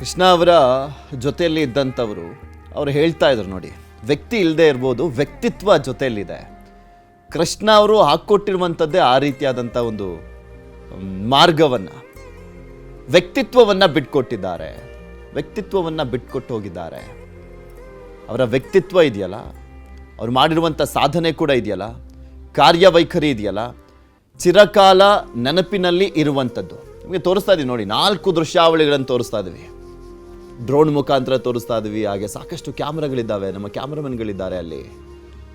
ಕೃಷ್ಣ ಅವರ ಜೊತೆಯಲ್ಲಿ ಇದ್ದಂಥವರು, ಅವ್ರು ಹೇಳ್ತಾ ಇದ್ರು ನೋಡಿ, ವ್ಯಕ್ತಿ ಇಲ್ಲದೆ ಇರ್ಬೋದು, ವ್ಯಕ್ತಿತ್ವ ಜೊತೆಯಲ್ಲಿದೆ. ಕೃಷ್ಣ ಅವರು ಹಾಕ್ಕೊಟ್ಟಿರುವಂಥದ್ದೇ ಆ ರೀತಿಯಾದಂಥ ಒಂದು ಮಾರ್ಗವನ್ನು, ವ್ಯಕ್ತಿತ್ವವನ್ನು ಬಿಟ್ಕೊಟ್ಟಿದ್ದಾರೆ. ವ್ಯಕ್ತಿತ್ವವನ್ನು ಬಿಟ್ಕೊಟ್ಟು ಹೋಗಿದ್ದಾರೆ. ಅವರ ವ್ಯಕ್ತಿತ್ವ ಇದೆಯಲ್ಲ, ಅವ್ರು ಮಾಡಿರುವಂಥ ಸಾಧನೆ ಕೂಡ ಇದೆಯಲ್ಲ, ಕಾರ್ಯವೈಖರಿ ಇದೆಯಲ್ಲ, ಚಿರಕಾಲ ನೆನಪಿನಲ್ಲಿ ಇರುವಂಥದ್ದು. ನಿಮಗೆ ತೋರಿಸ್ತಾ ಇದ್ದೀವಿ ನೋಡಿ, ನಾಲ್ಕು ದೃಶ್ಯಾವಳಿಗಳನ್ನು ತೋರಿಸ್ತಾ ಇದ್ದೀವಿ ಡ್ರೋನ್ ಮುಖಾಂತರ ತೋರಿಸ್ತಾ ಇದ್ವಿ. ಹಾಗೆ ಸಾಕಷ್ಟು ಕ್ಯಾಮ್ರಾಗಳಿದ್ದಾವೆ. ನಮ್ಮ ಕ್ಯಾಮ್ರಾಮನ್ಗಳಿದ್ದಾರೆ ಅಲ್ಲಿ.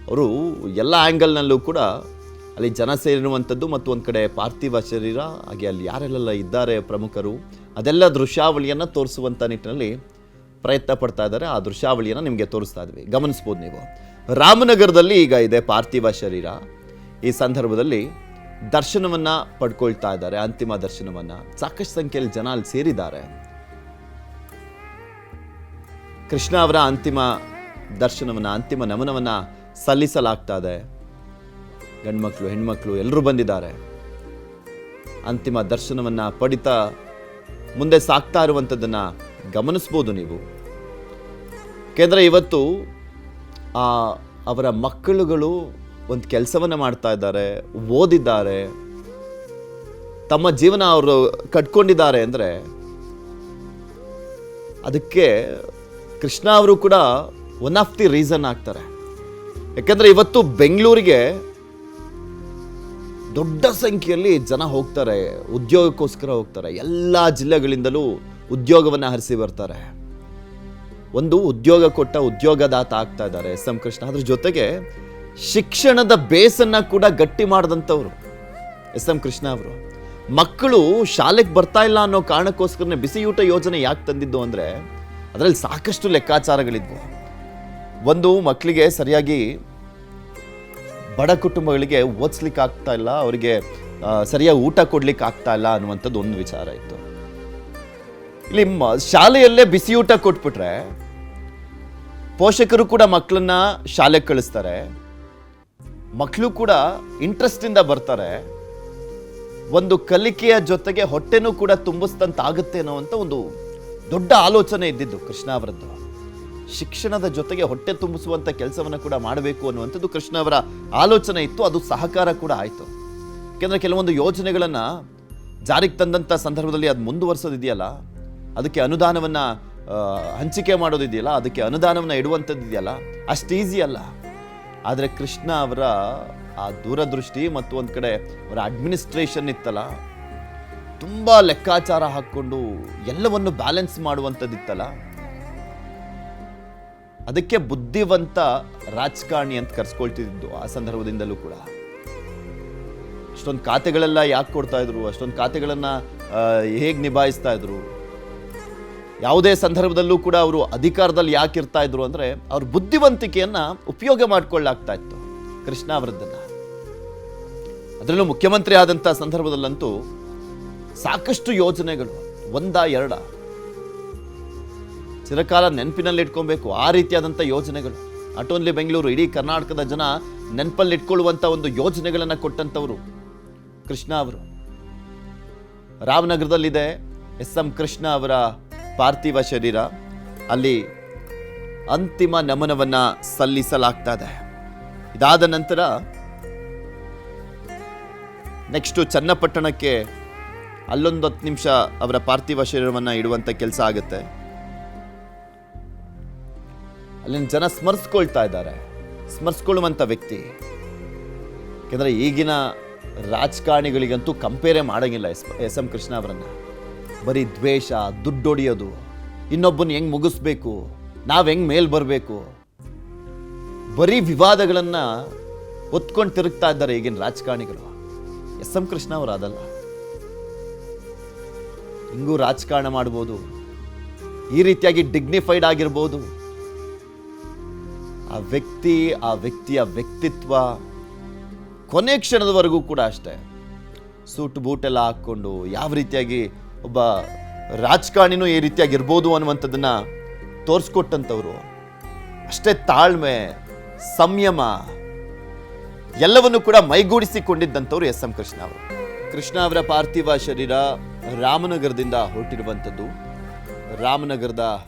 ಅವರು ಎಲ್ಲ ಆ್ಯಂಗಲ್ನಲ್ಲೂ ಕೂಡ ಅಲ್ಲಿ ಜನ ಸೇರಿರುವಂಥದ್ದು ಮತ್ತು ಒಂದು ಕಡೆ ಪಾರ್ಥಿವ ಶರೀರ, ಹಾಗೆ ಅಲ್ಲಿ ಯಾರೆಲ್ಲ ಇದ್ದಾರೆ ಪ್ರಮುಖರು, ಅದೆಲ್ಲ ದೃಶ್ಯಾವಳಿಯನ್ನು ತೋರಿಸುವಂಥ ನಿಟ್ಟಿನಲ್ಲಿ ಪ್ರಯತ್ನ ಪಡ್ತಾ ಇದ್ದಾರೆ. ಆ ದೃಶ್ಯಾವಳಿಯನ್ನು ನಿಮಗೆ ತೋರಿಸ್ತಾ ಇದ್ವಿ. ಗಮನಿಸ್ಬೋದು ನೀವು. ರಾಮನಗರದಲ್ಲಿ ಈಗ ಇದೆ ಪಾರ್ಥಿವ ಶರೀರ. ಈ ಸಂದರ್ಭದಲ್ಲಿ ದರ್ಶನವನ್ನು ಪಡ್ಕೊಳ್ತಾ ಇದ್ದಾರೆ. ಅಂತಿಮ ದರ್ಶನವನ್ನು. ಸಾಕಷ್ಟು ಸಂಖ್ಯೆಯಲ್ಲಿ ಜನ ಅಲ್ಲಿ ಸೇರಿದ್ದಾರೆ. ಕೃಷ್ಣ ಅವರ ಅಂತಿಮ ದರ್ಶನವನ್ನ, ಅಂತಿಮ ನಮನವನ್ನ ಸಲ್ಲಿಸಲಾಗ್ತಾ ಇದೆ ಗಂಡ್ಮಕ್ಳು, ಹೆಣ್ಮಕ್ಳು ಎಲ್ಲರೂ ಬಂದಿದ್ದಾರೆ. ಅಂತಿಮ ದರ್ಶನವನ್ನ ಪಡಿತಾ ಮುಂದೆ ಸಾಕ್ತಾ ಇರುವಂಥದ್ದನ್ನು ಗಮನಿಸ್ಬೋದು ನೀವು. ಕೇಂದ್ರ ಇವತ್ತು ಆ ಅವರ ಮಕ್ಕಳುಗಳು ಒಂದು ಕೆಲಸವನ್ನು ಮಾಡ್ತಾ ಇದ್ದಾರೆ, ಓದಿದ್ದಾರೆ. ತಮ್ಮ ಜೀವನ ಅವರು ಕಟ್ಕೊಂಡಿದ್ದಾರೆ ಅಂದರೆ ಅದಕ್ಕೆ ಕೃಷ್ಣ ಅವರು ಕೂಡ ಒನ್ ಆಫ್ ದಿ ರೀಸನ್ ಆಗ್ತಾರೆ. ಯಾಕಂದರೆ ಇವತ್ತು ಬೆಂಗಳೂರಿಗೆ ದೊಡ್ಡ ಸಂಖ್ಯೆಯಲ್ಲಿ ಜನ ಹೋಗ್ತಾರೆ, ಉದ್ಯೋಗಕ್ಕೋಸ್ಕರ ಹೋಗ್ತಾರೆ. ಎಲ್ಲ ಜಿಲ್ಲೆಗಳಿಂದಲೂ ಉದ್ಯೋಗವನ್ನು ಹರಿಸಿ ಬರ್ತಾರೆ. ಒಂದು ಉದ್ಯೋಗ ಕೊಟ್ಟ ಉದ್ಯೋಗದಾತ ಆಗ್ತಾ ಇದ್ದಾರೆ, ಎಸ್ ಎಂ ಕೃಷ್ಣ. ಅದ್ರ ಜೊತೆಗೆ ಶಿಕ್ಷಣದ ಬೇಸನ್ನ ಕೂಡ ಗಟ್ಟಿ ಮಾಡಿದಂಥವ್ರು, ಎಸ್ ಎಂ ಕೃಷ್ಣ ಅವರು. ಮಕ್ಕಳು ಶಾಲೆಗೆ ಬರ್ತಾ ಇಲ್ಲ ಅನ್ನೋ ಕಾರಣಕ್ಕೋಸ್ಕರನೇ ಬಿಸಿಯೂಟ ಯೋಜನೆ ಯಾಕೆ ತಂದಿದ್ದು ಅಂದರೆ ಅದರಲ್ಲಿ ಸಾಕಷ್ಟು ಲೆಕ್ಕಾಚಾರಗಳಿದ್ವು. ಒಂದು ಮಕ್ಕಳಿಗೆ ಸರಿಯಾಗಿ ಬಡ ಕುಟುಂಬಗಳಿಗೆ ಓದಿಸ್ಲಿಕ್ಕೆ ಆಗ್ತಾ ಇಲ್ಲ, ಅವರಿಗೆ ಸರಿಯಾಗಿ ಊಟ ಕೊಡ್ಲಿಕ್ಕೆ ಆಗ್ತಾ ಇಲ್ಲ ಅನ್ನುವಂಥದ್ದು ಒಂದು ವಿಚಾರ ಇತ್ತು. ಇಲ್ಲಿ ಶಾಲೆಯಲ್ಲೇ ಬಿಸಿ ಊಟ ಕೊಟ್ಬಿಟ್ರೆ ಪೋಷಕರು ಕೂಡ ಮಕ್ಕಳನ್ನ ಶಾಲೆಗೆ ಕಳಿಸ್ತಾರೆ, ಮಕ್ಕಳು ಕೂಡ ಇಂಟ್ರೆಸ್ಟಿಂದ ಬರ್ತಾರೆ, ಒಂದು ಕಲಿಕೆಯ ಜೊತೆಗೆ ಹೊಟ್ಟೆನೂ ಕೂಡ ತುಂಬಿಸ್ದಂತಾಗುತ್ತೆ ಅನ್ನೋ ಅಂತ ಒಂದು ದೊಡ್ಡ ಆಲೋಚನೆ ಇದ್ದಿದ್ದು ಕೃಷ್ಣ ಅವರದ್ದು. ಶಿಕ್ಷಣದ ಜೊತೆಗೆ ಹೊಟ್ಟೆ ತುಂಬಿಸುವಂಥ ಕೆಲಸವನ್ನು ಕೂಡ ಮಾಡಬೇಕು ಅನ್ನುವಂಥದ್ದು ಕೃಷ್ಣ ಅವರ ಆಲೋಚನೆ ಇತ್ತು, ಅದು ಸಹಕಾರ ಕೂಡ ಆಯಿತು. ಯಾಕೆಂದರೆ ಕೆಲವೊಂದು ಯೋಜನೆಗಳನ್ನು ಜಾರಿಗೆ ತಂದಂಥ ಸಂದರ್ಭದಲ್ಲಿ ಅದು ಮುಂದುವರ್ಸೋದಿದೆಯಲ್ಲ, ಅದಕ್ಕೆ ಅನುದಾನವನ್ನು ಹಂಚಿಕೆ ಮಾಡೋದಿದೆಯಲ್ಲ, ಅದಕ್ಕೆ ಅನುದಾನವನ್ನು ಇಡುವಂಥದ್ದು ಇದೆಯಲ್ಲ, ಅಷ್ಟು ಈಸಿ ಅಲ್ಲ. ಆದರೆ ಕೃಷ್ಣ ಅವರ ಆ ದೂರದೃಷ್ಟಿ ಮತ್ತು ಒಂದು ಕಡೆ ಅವರ ಅಡ್ಮಿನಿಸ್ಟ್ರೇಷನ್ ಇತ್ತಲ್ಲ ತುಂಬ ಲೆಕ್ಕಾಚಾರ ಹಾಕ್ಕೊಂಡು ಎಲ್ಲವನ್ನು ಬ್ಯಾಲೆನ್ಸ್ ಮಾಡುವಂಥದ್ದಿತ್ತಲ್ಲ? ಅದಕ್ಕೆ ಬುದ್ಧಿವಂತ ರಾಜಕಾರಣಿ ಅಂತ ಕರ್ಸ್ಕೊಳ್ತಿದ್ದು ಆ ಸಂದರ್ಭದಿಂದಲೂ ಕೂಡ. ಅಷ್ಟೊಂದು ಖಾತೆಗಳೆಲ್ಲ ಯಾಕೆ ಕೊಡ್ತಾ ಇದ್ರು? ಅಷ್ಟೊಂದು ಖಾತೆಗಳನ್ನು ಹೇಗೆ ನಿಭಾಯಿಸ್ತಾ ಇದ್ರು? ಯಾವುದೇ ಸಂದರ್ಭದಲ್ಲೂ ಕೂಡ ಅವರು ಅಧಿಕಾರದಲ್ಲಿ ಯಾಕೆ ಇರ್ತಾ ಇದ್ರು ಅಂದ್ರೆ ಅವ್ರ ಬುದ್ಧಿವಂತಿಕೆಯನ್ನ ಉಪಯೋಗ ಮಾಡಿಕೊಳ್ಳಾಗ್ತಾ ಇತ್ತು ಕೃಷ್ಣ ಅದರಲ್ಲೂ ಮುಖ್ಯಮಂತ್ರಿ ಆದಂಥ ಸಂದರ್ಭದಲ್ಲಂತೂ ಸಾಕಷ್ಟು ಯೋಜನೆಗಳು, ಒಂದ ಎರಡ. ಚಿರಕಾಲ ನೆನಪಿನಲ್ಲಿ ಇಟ್ಕೊಬೇಕು, ಆ ರೀತಿಯಾದಂಥ ಯೋಜನೆಗಳು. ನಾಟ್ ಓನ್ಲಿ ಬೆಂಗಳೂರು ಇಡೀ ಕರ್ನಾಟಕದ ಜನ ನೆನಪಲ್ಲಿ ಇಟ್ಕೊಳ್ಳುವಂಥ ಒಂದು ಯೋಜನೆಗಳನ್ನು ಕೊಟ್ಟಂಥವರು ಕೃಷ್ಣ ಅವರು. ರಾಮನಗರದಲ್ಲಿದೆ ಎಸ್ ಎಂ ಕೃಷ್ಣ ಅವರ ಪಾರ್ಥಿವ ಶರೀರ. ಅಲ್ಲಿ ಅಂತಿಮ ನಮನವನ್ನು ಸಲ್ಲಿಸಲಾಗ್ತಾ ಇದೆ ಇದಾದ ನಂತರ ನೆಕ್ಸ್ಟು ಚನ್ನಪಟ್ಟಣಕ್ಕೆ ಅಲ್ಲೊಂದು ಹತ್ತು ನಿಮಿಷ ಅವರ ಪಾರ್ಥಿವ ಶರೀರವನ್ನು ಇಡುವಂಥ ಕೆಲಸ ಆಗುತ್ತೆ. ಅಲ್ಲಿನ ಜನ ಸ್ಮರಿಸ್ಕೊಳ್ತಾ ಇದ್ದಾರೆ. ಸ್ಮರಿಸ್ಕೊಳ್ಳುವಂಥ ವ್ಯಕ್ತಿ. ಯಾಕೆಂದರೆ ಈಗಿನ ರಾಜಕಾರಣಿಗಳಿಗಂತೂ ಕಂಪೇರೇ ಮಾಡೋಂಗಿಲ್ಲ ಎಸ್ ಎಸ್ ಎಂ ಕೃಷ್ಣ ಅವರನ್ನು. ಬರೀ ದ್ವೇಷ ದುಡ್ಡೊಡೆಯೋದು ಇನ್ನೊಬ್ಬನ ಹೆಂಗೆ ಮುಗಿಸ್ಬೇಕು? ನಾವು ಹೆಂಗೆ ಮೇಲ್ ಬರಬೇಕು? ಬರೀ ವಿವಾದಗಳನ್ನು ಒತ್ಕೊಂಡು ತಿರುಗ್ತಾ ಇದ್ದಾರೆ ಈಗಿನ ರಾಜಕಾರಣಿಗಳು. ಎಸ್ ಎಂ ಕೃಷ್ಣ ಅವರು ಅದಲ್ಲ ಹಿಂಗೂ ರಾಜಕಾರಣ ಮಾಡ್ಬೋದು. ಈ ರೀತಿಯಾಗಿ ಡಿಗ್ನಿಫೈಡ್ ಆಗಿರ್ಬೋದು. ಆ ವ್ಯಕ್ತಿ, ಆ ವ್ಯಕ್ತಿಯ ವ್ಯಕ್ತಿತ್ವ ಕೊನೆ ಕ್ಷಣದವರೆಗೂ ಕೂಡ ಅಷ್ಟೇ. ಸೂಟ್ ಬೂಟೆಲ್ಲ ಹಾಕ್ಕೊಂಡು ಯಾವ ರೀತಿಯಾಗಿ ಒಬ್ಬ ರಾಜಕಾರಣಿನೂ ಈ ರೀತಿಯಾಗಿ ಇರ್ಬೋದು ಅನ್ನುವಂಥದ್ದನ್ನ ತೋರಿಸ್ಕೊಟ್ಟಂಥವ್ರು. ಅಷ್ಟೇ ತಾಳ್ಮೆ, ಸಂಯಮ ಎಲ್ಲವನ್ನು ಕೂಡ ಮೈಗೂಡಿಸಿಕೊಂಡಿದ್ದಂಥವ್ರು ಎಸ್ ಎಂ ಕೃಷ್ಣ ಅವರು. ಕೃಷ್ಣ ಅವರ ಪಾರ್ಥಿವ ಶರೀರ ರಾಮನಗರದಿಂದ ಹೊರಟಿರುವಂಥದ್ದು. ರಾಮನಗರದ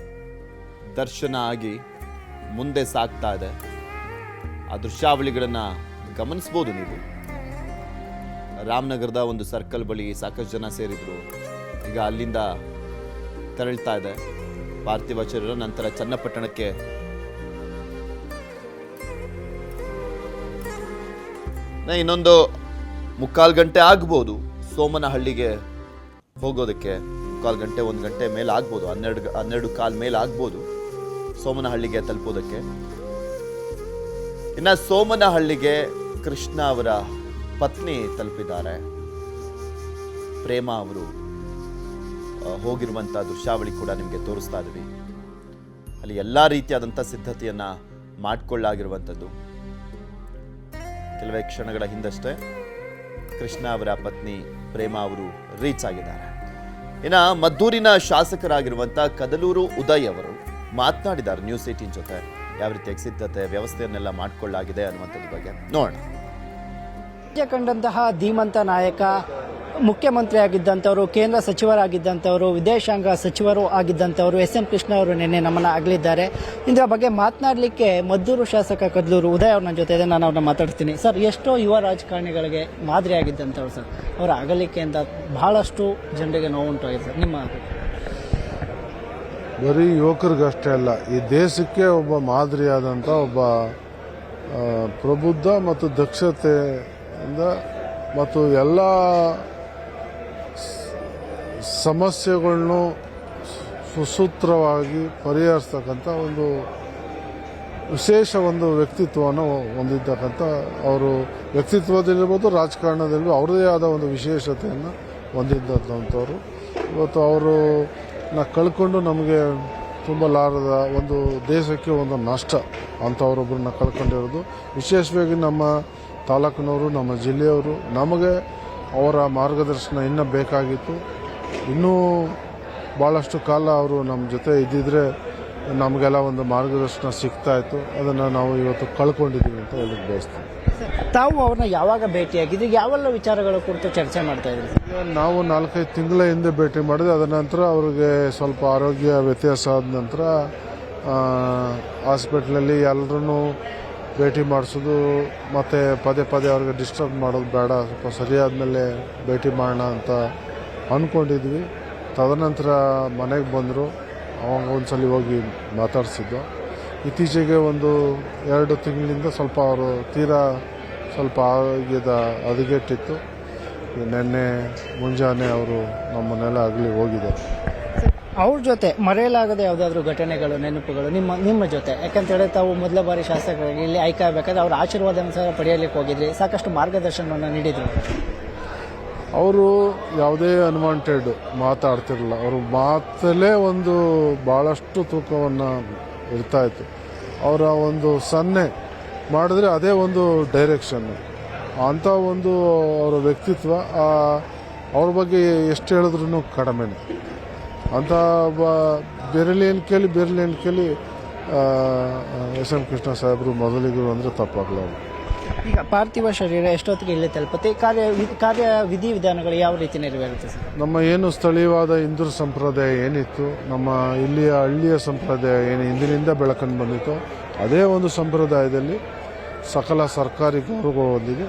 ದರ್ಶನ ಆಗಿ ಮುಂದೆ ಸಾಗ್ತಾ ಇದೆ. ಆ ದೃಶ್ಯಾವಳಿಗಳನ್ನು ಗಮನಿಸ್ಬೋದು ನೀವು. ರಾಮನಗರದ ಒಂದು ಸರ್ಕಲ್ ಬಳಿ ಸಾಕಷ್ಟು ಜನ ಸೇರಿದ್ರು. ಈಗ ಅಲ್ಲಿಂದ ತೆರಳ್ತಾ ಇದೆ. ಪಾರ್ಥಿವ ಶರೀರ ನಂತರ ಚನ್ನಪಟ್ಟಣಕ್ಕೆ ಇನ್ನೊಂದು ಮುಕ್ಕಾಲು ಗಂಟೆ ಆಗ್ಬೋದು. ಸೋಮನಹಳ್ಳಿಗೆ ಹೋಗೋದಕ್ಕೆ ಮುಕ್ಕಾಲು ಗಂಟೆ, ಒಂದು ಗಂಟೆ ಮೇಲೆ ಆಗ್ಬೋದು. ಹನ್ನೆರಡು ಹನ್ನೆರಡು ಕಾಲ್ ಮೇಲೆ ಆಗ್ಬೋದು ಸೋಮನಹಳ್ಳಿಗೆ ತಲುಪೋದಕ್ಕೆ. ಇನ್ನು ಸೋಮನಹಳ್ಳಿಗೆ ಕೃಷ್ಣ ಅವರ ಪತ್ನಿ ತಲುಪಿದ್ದಾರೆ. ಪ್ರೇಮ ಅವರು ಹೋಗಿರುವಂಥ ದೃಶ್ಯಾವಳಿ ಕೂಡ ನಿಮಗೆ ತೋರಿಸ್ತಾ ಇದ್ದೀವಿ. ಅಲ್ಲಿ ಎಲ್ಲ ರೀತಿಯಾದಂಥ ಸಿದ್ಧತೆಯನ್ನು ಮಾಡಿಕೊಳ್ಳಾಗಿರುವಂಥದ್ದು. ಕೆಲವೇ ಕ್ಷಣಗಳ ಹಿಂದಷ್ಟೇ. ಕೃಷ್ಣ ಅವರ ಪತ್ನಿ ಪ್ರೇಮ ಅವರು ರೀಚ್ ಆಗಿದ್ದಾರೆ. ಇನ್ನು ಮದ್ದೂರಿನ ಶಾಸಕರಾಗಿರುವಂಥ ಕದಲೂರು ಉದಯ್ ಅವರು ಮಾತನಾಡಿದ್ದಾರೆ ನ್ಯೂಸ್ ಏಟೀನ್ ಜೊತೆ. ಯಾವ ರೀತಿಯಾಗಿ ಸಿದ್ಧತೆ ವ್ಯವಸ್ಥೆಯನ್ನೆಲ್ಲ ಮಾಡಿಕೊಳ್ಳಾಗಿದೆ ಅನ್ನುವಂಥದ್ದು ಬಗ್ಗೆ ನೋಡೋಣ. ಕಂಡಂತಹ ಧೀಮಂತ ನಾಯಕ ಮುಖ್ಯಮಂತ್ರಿ ಆಗಿದ್ದಂಥವರು ಕೇಂದ್ರ ಸಚಿವರಾಗಿದ್ದಂಥವರು, ವಿದೇಶಾಂಗ ಸಚಿವರು ಆಗಿದ್ದಂಥವರು, ಎಸ್ ಎಂ ಕೃಷ್ಣ ಅವರು ನಿನ್ನೆ ನಮ್ಮನ್ನು ಆಗಲಿದ್ದಾರೆ ಇದರ ಬಗ್ಗೆ ಮಾತನಾಡಲಿಕ್ಕೆ ಮದ್ದೂರು ಶಾಸಕ ಕದ್ಲೂರು ಉದಯ ಅವ್ರ ನನ್ನ ಜೊತೆ ಇದೆ ನಾನು ಅವ್ರನ್ನ ಮಾತಾಡ್ತೀನಿ. ಸರ್, ಎಷ್ಟೋ ಯುವ ರಾಜಕಾರಣಿಗಳಿಗೆ ಮಾದರಿಯಾಗಿದ್ದಂಥವ್ರು ಸರ್. ಅವರ ಅಗಲಿಕೆಯಿಂದ ಬಹಳಷ್ಟು ಜನರಿಗೆ ನೋವುಂಟಾಗಿದೆ ಸರ್. ನಿಮ್ಮ ಬರೀ ಯುವಕರಿಗಷ್ಟೇ ಅಲ್ಲ, ಈ ದೇಶಕ್ಕೆ ಒಬ್ಬ ಮಾದರಿಯಾದಂಥ ಒಬ್ಬ ಪ್ರಬುದ್ಧ ಮತ್ತು ದಕ್ಷತೆಯಿಂದ ಮತ್ತು ಎಲ್ಲ ಸಮಸ್ಯೆಗಳನ್ನು ಸುಸೂತ್ರವಾಗಿ ಪರಿಹರಿಸ್ತಕ್ಕಂಥ ಒಂದು ವಿಶೇಷ ಒಂದು ವ್ಯಕ್ತಿತ್ವವನ್ನು ಹೊಂದಿದ್ದಕ್ಕಂಥ ಅವರು ವ್ಯಕ್ತಿತ್ವದಲ್ಲಿರ್ಬೋದು ರಾಜಕಾರಣದಲ್ಲಿ ಅವರದೇ ಆದ ಒಂದು ವಿಶೇಷತೆಯನ್ನು ಹೊಂದಿದ್ದಂಥವ್ರು ಇವತ್ತು ಅವರು ನ ಕಳ್ಕೊಂಡು ನಮಗೆ ತುಂಬಲಾರದ ಒಂದು ದೇಶಕ್ಕೆ ಒಂದು ನಷ್ಟ ಅಂಥವ್ರೊಬ್ಬರನ್ನ ಕಳ್ಕೊಂಡಿರೋದು. ವಿಶೇಷವಾಗಿ ನಮ್ಮ ತಾಲೂಕಿನವರು, ನಮ್ಮ ಜಿಲ್ಲೆಯವರು ನಮಗೆ ಅವರ ಮಾರ್ಗದರ್ಶನ ಇನ್ನೂ ಬೇಕಾಗಿತ್ತು. ಇನ್ನೂ ಭಾಳಷ್ಟು ಕಾಲ ಅವರು ನಮ್ಮ ಜೊತೆ ಇದ್ದಿದ್ರೆ ನಮಗೆಲ್ಲ ಒಂದು ಮಾರ್ಗದರ್ಶನ ಸಿಗ್ತಾ ಇತ್ತು. ಅದನ್ನು ನಾವು ಇವತ್ತು ಕಳ್ಕೊಂಡಿದ್ದೀವಿ ಅಂತ ಹೇಳಿ ಬಯಸ್ತೀವಿ ತಾವು ಅವ್ರನ್ನ ಯಾವಾಗ ಭೇಟಿಯಾಗಿದ್ದು ಯಾವೆಲ್ಲ ವಿಚಾರಗಳ ಕುರಿತು ಚರ್ಚೆ ಮಾಡ್ತಾ ಈಗ ನಾವು ನಾಲ್ಕೈದು ತಿಂಗಳ ಹಿಂದೆ ಭೇಟಿ ಮಾಡಿದ್ವಿ ಅದರ ನಂತರ ಅವ್ರಿಗೆ ಸ್ವಲ್ಪ ಆರೋಗ್ಯ ವ್ಯತ್ಯಾಸ ಆದ ನಂತರ ಹಾಸ್ಪಿಟ್ಲಲ್ಲಿ ಎಲ್ಲರೂ ಭೇಟಿ ಮಾಡಿಸೋದು ಮತ್ತು ಪದೇ ಪದೇ ಅವ್ರಿಗೆ ಡಿಸ್ಟರ್ಬ್ ಮಾಡೋದು ಬೇಡ. ಸ್ವಲ್ಪ ಸರಿಯಾದ ಮೇಲೆ ಭೇಟಿ ಮಾಡೋಣ ಅಂತ ಅಂದ್ಕೊಂಡಿದ್ವಿ ತದನಂತರ ಮನೆಗೆ ಬಂದರು. ಅವಾಗ ಒಂದ್ಸಲಿ ಹೋಗಿ ಮಾತಾಡಿಸಿದ್ದು. ಇತ್ತೀಚೆಗೆ ಒಂದು ಎರಡು ತಿಂಗಳಿಂದ ಸ್ವಲ್ಪ ಅವರು ತೀರಾ ಸ್ವಲ್ಪ ಆರೋಗ್ಯದ ಹದಗೆಟ್ಟಿತ್ತು. ನಿನ್ನೆ ಮುಂಜಾನೆ ಅವರು ನಮ್ಮನ್ನೆಲ್ಲ ಆಗಲಿ ಹೋಗಿದ್ದಾರೆ. ಅವ್ರ ಜೊತೆ ಮರೆಯಲಾಗದೆ ಯಾವುದಾದ್ರೂ ಘಟನೆಗಳು, ನೆನಪುಗಳು ನಿಮ್ಮ ನಿಮ್ಮ ಜೊತೆ? ಯಾಕಂತೇಳಿ ತಾವು ಮೊದಲ ಬಾರಿ ಶಾಸಕರಾಗಿ ಇಲ್ಲಿ ಆಯ್ಕೆ ಆಗಬೇಕಾದ್ರೆ ಅವ್ರ ಆಶೀರ್ವಾದ ಸಹ ಪಡೆಯಲಿಕ್ಕೆ ಹೋಗಿದ್ರಿ. ಸಾಕಷ್ಟು ಮಾರ್ಗದರ್ಶನವನ್ನು ನೀಡಿದ್ರು. ಅವರು ಯಾವುದೇ ಅನ್ವಾಂಟೆಡ್ ಮಾತಾಡ್ತಿರಲಿಲ್ಲ. ಅವರು ಮಾತಲ್ಲೇ ಒಂದು ಭಾಳಷ್ಟು ತೂಕವನ್ನು ಇರ್ತಾ ಇತ್ತು. ಅವರ ಒಂದು ಸನ್ನೆ ಮಾಡಿದ್ರೆ ಅದೇ ಒಂದು ಡೈರೆಕ್ಷನ್ನು ಅಂಥ ಒಂದು ಅವರ ವ್ಯಕ್ತಿತ್ವ ಅವ್ರ ಬಗ್ಗೆ ಎಷ್ಟು ಹೇಳಿದ್ರು ಕಡಿಮೆನೆ. ಅಂಥ ಬ ಬೆರಳಿಯನ್ನು ಕೇಳಿ ಬೆರಳಿ ಕೇಳಿ ಎಸ್ ಎಂ ಕೃಷ್ಣ ಸಾಹೇಬರು ಮೊದಲಿಗರು ಅಂದರೆ ತಪ್ಪಾಗಲಾರದು ಈಗ ಪಾರ್ಥಿವ ಶರೀರ ಎಷ್ಟೊತ್ತಿಗೆ ಇಲ್ಲಿ ತಲುಪುತ್ತೆ ಕಾರ್ಯ ಕಾರ್ಯ ವಿಧಿವಿಧಾನಗಳು ಯಾವ ರೀತಿ ನೆರವೇರುತ್ತೆ ಸರ್? ನಮ್ಮ ಏನು ಸ್ಥಳೀಯವಾದ ಹಿಂದೂ ಸಂಪ್ರದಾಯ ಏನಿತ್ತು ನಮ್ಮ ಇಲ್ಲಿಯ ಹಳ್ಳಿಯ ಸಂಪ್ರದಾಯ ಏನು ಹಿಂದಿನಿಂದ ಬೆಳಕೊಂಡು ಬಂದಿತ್ತು ಅದೇ ಒಂದು ಸಂಪ್ರದಾಯದಲ್ಲಿ ಸಕಲ ಸರ್ಕಾರಿ ಗೌರವದೊಂದಿಗೆ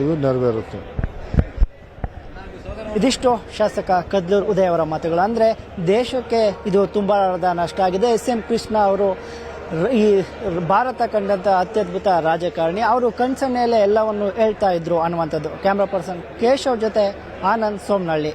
ಇದು ನೆರವೇರುತ್ತೆ. ಇದಿಷ್ಟು ಶಾಸಕ ಕದ್ಲೂರ್ ಉದಯ್ ಅವರ ಮಾತುಗಳು. ಅಂದರೆ ದೇಶಕ್ಕೆ ಇದು ತುಂಬ ನಷ್ಟ ಆಗಿದೆ. ಎಸ್ ಎಂ ಕೃಷ್ಣ ಅವರು ಈ ಭಾರತ ಕಂಡಂಥ ಅತ್ಯದ್ಭುತ ರಾಜಕಾರಣಿ, ಅವರು ಕಣ್ಸನ್ನೆಯಲ್ಲೇ ಎಲ್ಲವನ್ನು ಹೇಳ್ತಾ ಇದ್ರು ಅನ್ನುವಂಥದ್ದು. ಕ್ಯಾಮ್ರಾ ಪರ್ಸನ್ ಕೇಶವ್ ಜೊತೆ ಆನಂದ್ ಸೋಮನಹಳ್ಳಿ